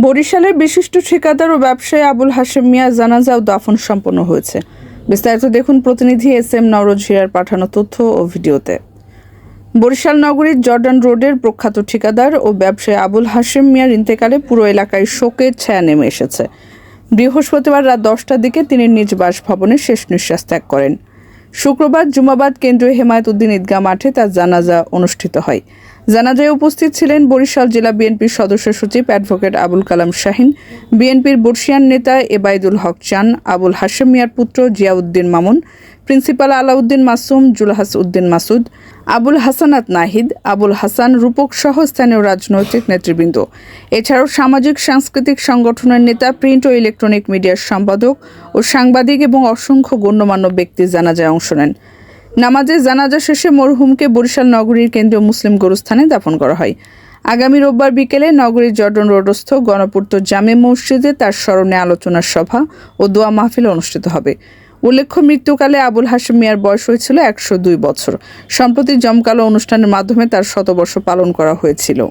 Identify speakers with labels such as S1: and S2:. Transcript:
S1: বরিশালের বিশিষ্ট ঠিকাদার ও ব্যবসায়ী আবুল হাশেম মিয়া জানাজা ও দাফন সম্পন্ন হয়েছে। বিস্তারিত দেখুন প্রতিনিধি এস এম নওরোজ হিরার পাঠানো তথ্য ও ভিডিওতে। বরিশাল নগরীর জর্ডান রোডের প্রখ্যাত ঠিকাদার ও ব্যবসায়ী আবুল হাশেম মিয়ার ইন্তেকালে পুরো এলাকায় শোকের ছায়া নেমে এসেছে। বৃহস্পতিবার রাত দশটার দিকে তিনি নিজ বাসভবনে শেষ নিঃশ্বাস ত্যাগ করেন। শুক্রবার জুমাবাদ কেন্দ্রীয় হেমায়ত উদ্দিন ঈদগাহ মাঠে তার জানাজা অনুষ্ঠিত হয়। জানাজায় উপস্থিত ছিলেন বরিশাল জেলা বিএনপির সদস্য সচিব অ্যাডভোকেট আবুল কালাম শাহিন, বিএনপির বর্ষিয়ান নেতা এবায়দুল হক চান, আবুল হাশেম মিয়ার পুত্র জিয়াউদ্দিন মামুন, প্রিন্সিপাল আলাউদ্দিন মাসুম, জুলহাস উদ্দিন মাসুদ, আবুল হাসানাত নাহিদ, আবুল হাসান রূপক সহ স্থানীয় রাজনৈতিক নেতৃবৃন্দ। এছাড়াও সামাজিক, সাংস্কৃতিক সংগঠনের নেতা, প্রিন্ট ও ইলেকট্রনিক মিডিয়ার সম্পাদক ও সাংবাদিক এবং অসংখ্য গণ্যমান্য ব্যক্তি জানাজায় অংশ নেন। নামাজে জানাজা শেষে মরহুমকে বরিশাল নগরীর কেন্দ্রীয় মুসলিম গোরস্থানে দাফন করা হয়। আগামী রোববার বিকেলে নগরীর জর্ডন রোডস্থ গণপূর্ত জামে মসজিদে তার স্মরণে আলোচনা সভা ও দোয়া মাহফিল অনুষ্ঠিত হবে। উল্লেখ্য, মৃত্যুকালে আবুল হাশেম মিয়ার বয়স হয়েছিল একশো দুই বছর। সম্প্রতি জমকালো অনুষ্ঠানের মাধ্যমে তার শতবর্ষ পালন করা হয়েছিল।